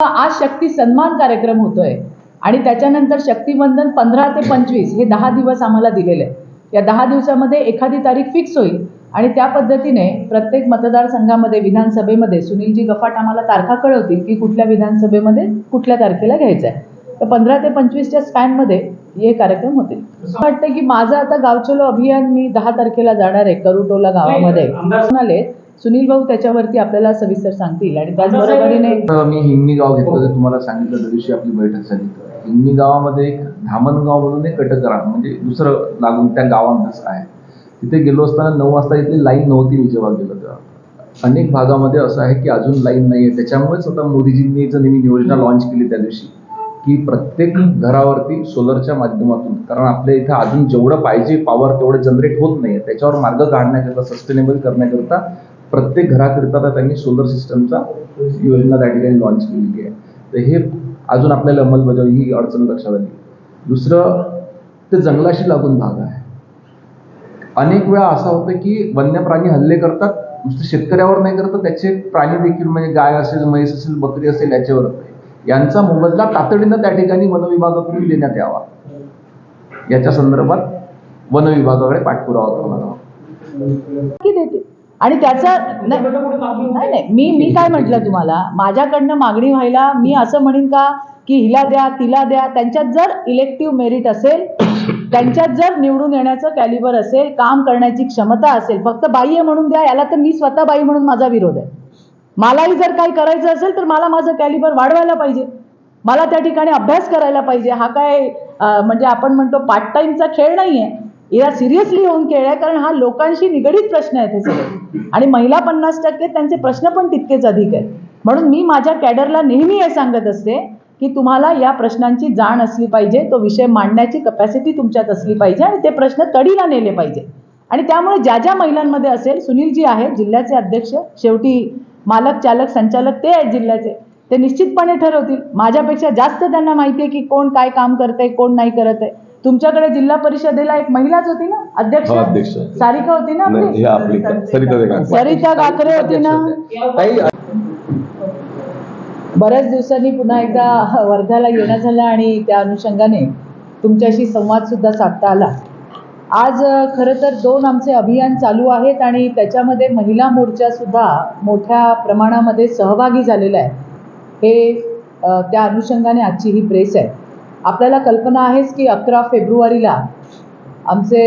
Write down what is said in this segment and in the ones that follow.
आज शक्ती सन्मान कार्यक्रम होतोय. आणि त्याच्यानंतर शक्तीवंदन पंधरा ते पंचवीस हे दहा दिवस आम्हाला दिलेले आहे या दहा दिवसामध्ये एखादी तारीख फिक्स होईल. आणि त्या पद्धतीने प्रत्येक मतदारसंघामध्ये विधानसभेमध्ये सुनीलजी गफाट आम्हाला तारखा कळवतील की कुठल्या विधानसभेमध्ये कुठल्या तारखेला घ्यायचं आहे तर पंधरा ते पंचवीसच्या स्पॅनमध्ये हे कार्यक्रम होतील. असं वाटतं की माझं आता गावचलो अभियान मी दहा तारखेला जाणार आहे करुटोला गावामध्ये. आले सुनील भाऊ त्याच्यावरती आपल्याला सविस्तर सांगतील आणि त्याचबरोबरीने तर मी हिंगणी गाव घेतलं ते तुम्हाला सांगितलं त्या दिवशी आपली बैठक झाली. हिंगणी गावामध्ये एक धामणगाव म्हणून एक कटकरा म्हणजे दुसरं लागून त्या गावांतच आहे. तिथे गेलो असताना नऊ वाजता इथली लाईन नव्हती मी जेव्हा गेलो तेव्हा. अनेक भागामध्ये असं आहे की अजून लाईन नाही आहे त्याच्यामुळेच आता मोदीजींनी जर मी योजना लॉन्च केली त्या दिवशी की प्रत्येक घरावरती सोलरच्या माध्यमातून कारण आपल्या इथं अजून जेवढं पाहिजे पॉवर तेवढं जनरेट होत नाही त्याच्यावर मार्ग काढण्याकरता सस्टेनेबल करण्याकरता प्रत्येक घराकरिता आता त्यांनी सोलर सिस्टमचा योजना त्या ठिकाणी लॉन्च केलेली आहे. तर हे अजून आपल्याला अंमलबजावणी ही अडचण लक्षात आली. दुसरं ते जंगलाशी लागून भाग आहे. अनेक वेळा असं होतं की वन्य प्राणी हल्ले करतात नुसतं शेतकऱ्यावर नाही करतात त्याचे प्राणी देखील म्हणजे गाय असेल म्हैस असेल बकरी असेल याच्यावर. यांचा मोबदला तातडीनं त्या ठिकाणी वनविभागाकडून देण्यात यावा. याच्या संदर्भात वनविभागाकडे पाठपुरावा करणार आहोत आणि त्याचा नाही नाही नाही. मी मी काय म्हटलं तुम्हाला? माझ्याकडनं मागणी व्हायला मी असं म्हणेन का की हिला द्या तिला द्या. त्यांच्यात जर इलेक्टिव्ह मेरिट असेल त्यांच्यात जर निवडून येण्याचं कॅलिबर असेल काम करण्याची क्षमता असेल फक्त बाई आहे म्हणून द्या याला तर मी स्वतः बाई म्हणून माझा विरोध आहे. मलाही जर काही करायचं असेल तर मला माझं कॅलिबर वाढवायला पाहिजे. मला त्या ठिकाणी अभ्यास करायला पाहिजे. हा काय म्हणजे आपण म्हणतो पार्ट टाइमचा खेळ नाही आहे या सिरियसली होऊन खेळ आहे कारण हा लोकांशी निगडीत प्रश्न आहेत हे सगळे. आणि महिला पन्नास टक्के त्यांचे प्रश्न पण तितकेच अधिक आहेत. म्हणून मी माझ्या कॅडरला नेहमी हे सांगत असते की तुम्हाला या प्रश्नांची जाण असली पाहिजे तो विषय मांडण्याची कपॅसिटी तुमच्यात असली पाहिजे आणि ते प्रश्न तडीला नेले पाहिजे. आणि त्यामुळे ज्या ज्या महिलांमध्ये असेल सुनीलजी आहेत जिल्ह्याचे अध्यक्ष शेवटी मालक चालक संचालक ते आहेत जिल्ह्याचे ते निश्चितपणे ठरवतील. माझ्यापेक्षा जास्त त्यांना माहिती आहे की कोण काय काम करतंय कोण नाही करत आहे तुमच्याकडे जिल्हा परिषदेला एक महिलाच होती ना? अध्यक्ष? हो, अध्यक्ष. सारिका होती ना नाही, आपली? हे आपली सरिता गाकरे होती ना? ताई बऱ्याच दिवसांनी पुन्हा एकदा वर्ध्याला येणं झालं आणि त्या अनुषंगाने तुमच्याशी संवाद सुद्धा साधता आला. आज अ, खरं तर दोन आमचे अभियान चालू आहेत आणि त्याच्यामध्ये महिला मोर्चा सुद्धा मोठ्या प्रमाणामध्ये सहभागी झालेला आहे. हे अ, त्या अनुषंगाने आजची ही प्रेस आहे. आपल्याला कल्पना आहेच की अकरा फेब्रुवारीला आमचे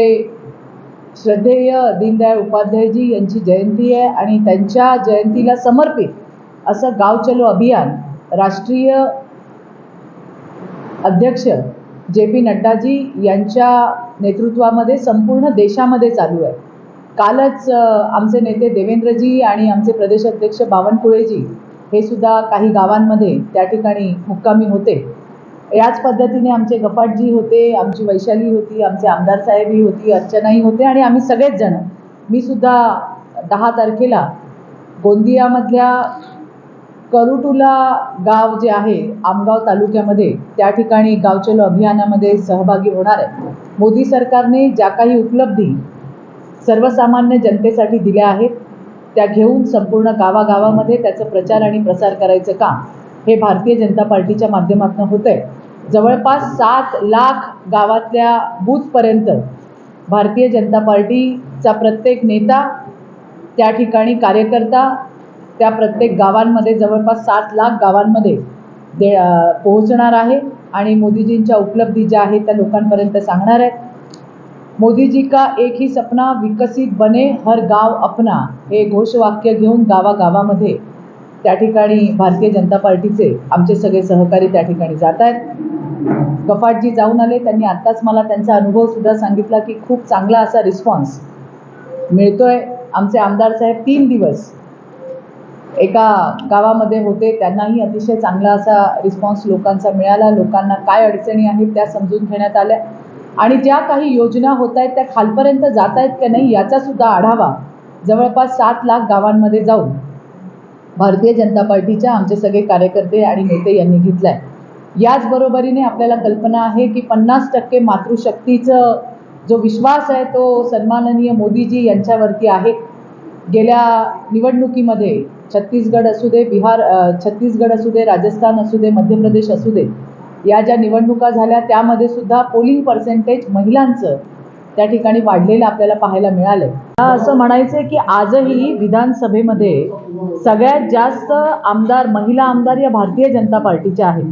श्रद्धेय दीनदयाळ उपाध्यायजी यांची जयंती आहे आणि त्यांच्या जयंतीला समर्पित असं गाव चलो अभियान राष्ट्रीय अध्यक्ष जे पी नड्डाजी यांच्या नेतृत्वामध्ये संपूर्ण देशामध्ये चालू आहे. कालच आमचे नेते देवेंद्रजी आणि आमचे प्रदेशाध्यक्ष बावनकुळेजी हे सुद्धा काही गावांमध्ये त्या ठिकाणी मुक्कामी होते. याच पद्धतीने आमचे गपाटजी होते आमची वैशाली होती आमचे आमदार साहेबही होती अर्चनाही होते आणि आम्ही सगळेच जण. मी सुद्धा दहा तारखेला गोंदियामधल्या करुटुला गाव जे आहे आमगाव तालुक्यामध्ये त्या ठिकाणी गावचलो अभियानामध्ये सहभागी होणार आहे. मोदी सरकारने ज्या काही उपलब्धी सर्वसामान्य जनतेसाठी दिल्या आहेत त्या घेऊन संपूर्ण गावागावामध्ये त्याचं प्रचार आणि प्रसार करायचं काम हे भारतीय जनता पार्टीच्या माध्यमातून होतं आहे जवळपास सात लाख गावातल्या बूथपर्यंत भारतीय जनता पार्टीचा प्रत्येक नेता त्या ठिकाणी कार्यकर्ता त्या प्रत्येक गावांमध्ये जवळपास सात लाख गावांमध्ये दे पोहोचणार आहे आणि मोदीजींच्या उपलब्धी ज्या आहेत त्या लोकांपर्यंत सांगणार आहेत. मोदीजी का एक ही सपना विकसित बने हर गाव अपना हे घोषवाक्य घेऊन गावागावामध्ये त्या ठिकाणी भारतीय जनता पार्टीचे आमचे सगळे सहकारी त्या ठिकाणी जात आहेत. गफाटजी जाऊन आले त्यांनी आत्ताच मला त्यांचा अनुभवसुद्धा सांगितला की खूप चांगला असा रिस्पॉन्स मिळतो आहे आमचे आमदार साहेब तीन दिवस एका गावामध्ये होते. त्यांनाही अतिशय चांगला असा रिस्पॉन्स लोकांचा मिळाला. लोकांना काय अडचणी आहेत त्या समजून घेण्यात आल्या. आणि ज्या काही योजना होत आहेत त्या खालपर्यंत जात आहेत का नाही याचासुद्धा आढावा जवळपास सात लाख गावांमध्ये जाऊन भारतीय जनता पार्टीच्या आमचे सगळे कार्यकर्ते आणि नेते यांनी घेतला आहे याचबरोबरीने आपल्याला कल्पना आहे की पन्नास टक्के मातृशक्तीचं जो विश्वास आहे तो सन्माननीय मोदीजी यांच्यावरती आहे. गेल्या निवडणुकीमध्ये छत्तीसगड असू दे बिहार छत्तीसगड असू दे राजस्थान असू दे मध्य प्रदेश असू दे या ज्या निवडणुका झाल्या त्यामध्ये सुद्धा पोलिंग पर्सेंटेज महिलांचं त्या ठिकाणी वाढलेलं आपल्याला पाहायला मिळालं असं असं म्हणायचंय की आजही विधानसभेमध्ये सगळ्यात जास्त आमदार महिला आमदार या भारतीय जनता पार्टीच्या आहेत.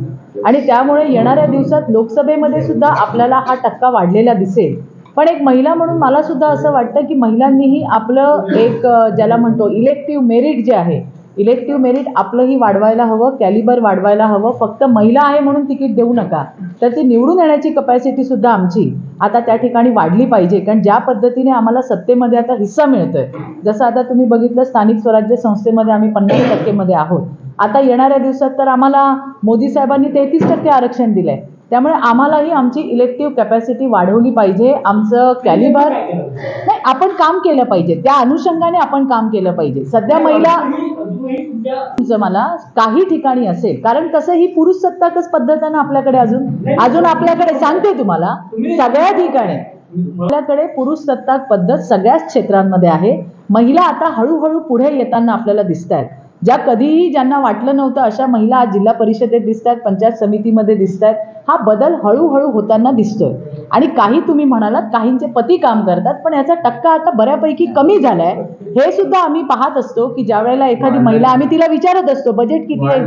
आणि त्यामुळे येणाऱ्या दिवसात लोकसभेमध्ये सुद्धा आपल्याला हा टक्का वाढलेला दिसेल. पण एक महिला म्हणून मला सुद्धा असं वाटतं की महिलांनीही आपलं एक ज्याला म्हणतो इलेक्टिव्ह मेरिट जे आहे इलेक्टिव्ह मेरिट आपलंही वाढवायला हवं कॅलिबर वाढवायला हवं. फक्त महिला आहे म्हणून तिकीट देऊ नका. तर ती निवडून येण्याची कपॅसिटी सुद्धा आमची आता त्या ठिकाणी वाढली पाहिजे. कारण ज्या पद्धतीने आम्हाला सत्तेमध्ये आता हिस्सा मिळतोय जसं आता तुम्ही बघितलं स्थानिक स्वराज्य संस्थेमध्ये आम्ही पन्नास टक्केमध्ये आहोत. आता येणाऱ्या दिवसात तर आम्हाला मोदी साहेबांनी तेहतीस टक्के आरक्षण दिलंय. त्यामुळे आम्हालाही आमची इलेक्टिव्ह कॅपॅसिटी वाढवली पाहिजे. आमचं कॅलिबर नाही आपण काम केलं पाहिजे. त्या अनुषंगाने आपण काम केलं पाहिजे. सध्या महिला तुमचं मला काही ठिकाणी असेल. कारण कसं ही पुरुष सत्ताकच पद्धत आहे ना आपल्याकडे अजून. अजून आपल्याकडे सांगते तुम्हाला सगळ्या ठिकाणी. आपल्याकडे पुरुष सत्ताक पद्धत सगळ्याच क्षेत्रांमध्ये आहे. महिला आता हळूहळू पुढे येताना आपल्याला दिसत आहेत ज्या कधीही ज्यांना वाटलं नव्हतं अशा महिला आज जिल्हा परिषदेत दिसत आहेत पंचायत समितीमध्ये दिसत आहेत हा बदल हळूहळू होताना दिसतोय. आणि काही तुम्ही म्हणालात काहींचे पती काम करतात पण याचा टक्का आता बऱ्यापैकी कमी झालाय. हे सुद्धा आम्ही पाहत असतो की ज्या वेळेला एखादी महिला आम्ही तिला विचारत असतो बजेट किती आहे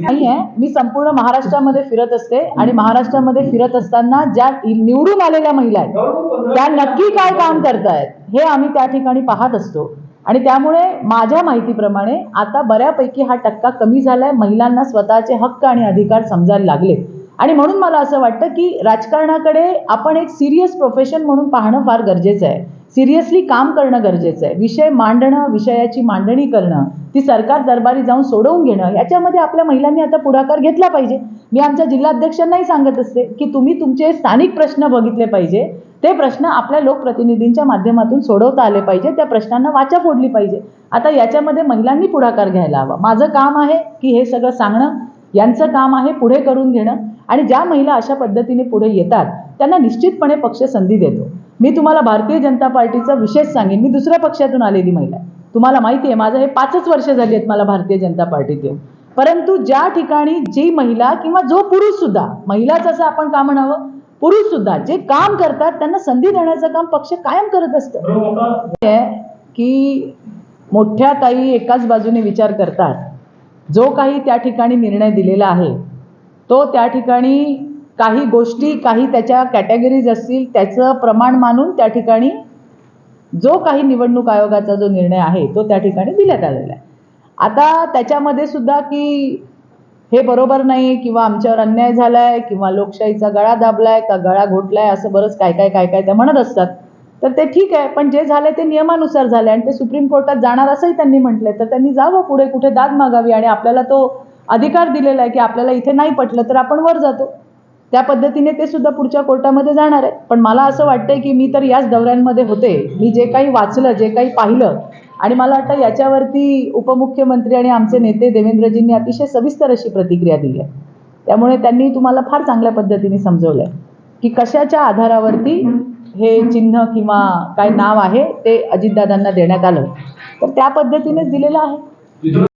नाही आहे मी संपूर्ण महाराष्ट्रामध्ये फिरत असते आणि महाराष्ट्रामध्ये फिरत असताना ज्या निवडून आलेल्या महिला आहेत त्या नक्की काय काम करतायत हे आम्ही त्या ठिकाणी पाहत असतो. आणि त्यामुळे माझ्या माहितीप्रमाणे आता बऱ्यापैकी हा टक्का कमी झालाय. महिलांना स्वतःचे हक्क आणि अधिकार समजायला लागले. आणि म्हणून मला असं वाटतं की राजकारणाकडे आपण एक सिरियस प्रोफेशन म्हणून पाहणं फार गरजेचं आहे. सिरियसली काम करणं गरजेचं आहे. विषय मांडणं विषयाची मांडणी करणं ती सरकार दरबारी जाऊन सोडवून घेणं याच्यामध्ये आपल्या महिलांनी आता पुढाकार घेतला पाहिजे. मी आमच्या जिल्हाध्यक्षांनाही सांगत असते की तुम्ही तुमचे स्थानिक प्रश्न बघितले पाहिजे. ते प्रश्न आपल्या लोकप्रतिनिधींच्या माध्यमातून सोडवता आले पाहिजे त्या प्रश्नांना वाचा फोडली पाहिजे. आता याच्यामध्ये महिलांनी पुढाकार घ्यायला हवा. माझं काम आहे की हे सगळं सांगणं यांचं काम आहे पुढे करून घेणं आणि ज्या महिला अशा पद्धतीने पुढे येतात त्यांना निश्चितपणे पक्ष संधी देतो. मी तुम्हाला भारतीय जनता पार्टीचा विशेष सांगेन. मी दुसऱ्या पक्षातून आलेली महिला आहे. तुम्हाला माहिती आहे माझं हे पाचच वर्ष झाली आहेत मला भारतीय जनता पार्टीत येऊन. परंतु ज्या ठिकाणी जी महिला किंवा जो पुरुष सुद्धा महिलाच असं आपण का म्हणावं पुरुष सुद्धा जे काम करतात त्यांना संधी देण्याचं काम पक्ष कायम करत असतं. की मोठ्या ताई एकाच बाजूने विचार करतात. जो काही त्या ठिकाणी निर्णय दिलेला आहे तो त्या ठिकाणी काही गोष्टी काही त्याच्या कॅटेगरीज असतील त्याचं प्रमाण मानून त्या ठिकाणी जो काही निवडणूक आयोगाचा जो निर्णय आहे तो त्या ठिकाणी दिण्यात आलेला आहे. आता त्याच्यामध्ये सुद्धा की हे बरोबर नाही किंवा आमच्यावर अन्याय झालाय किंवा लोकशाहीचा गळा दाबलाय का गळा घोटलाय असं बरंच काय काय काय काय ते म्हणत असतात. तर ते ठीक आहे पण जे झाले ते नियमानुसार झाले आणि ते सुप्रीम कोर्टात जाणार असंही त्यांनी म्हटलंय. तर त्यांनी जावं पुढे कुठे दाद मागावी आणि आपल्याला तो अधिकार दिलेला आहे की आपल्याला इथे नाही पटलं तर आपण वर जातो. त्या पद्धतीने ते सुद्धा पुढच्या कोर्टामध्ये जाणार आहे पण मला असं वाटतंय की मी तर याच दौऱ्यांमध्ये होते. मी जे काही वाचलं जे काही पाहिलं आणि मला वाटतं याच्यावरती उपमुख्यमंत्री आणि आमचे नेते देवेंद्रजींनी अतिशय सविस्तर अशी प्रतिक्रिया दिली आहे. त्यामुळे त्यांनी तुम्हाला फार चांगल्या पद्धतीने समजवलं आहे की कशाच्या आधारावरती हे चिन्ह किंवा काय नाव आहे ते अजितदादांना देण्यात आलं. तर त्या पद्धतीनेच दिलेलं आहे.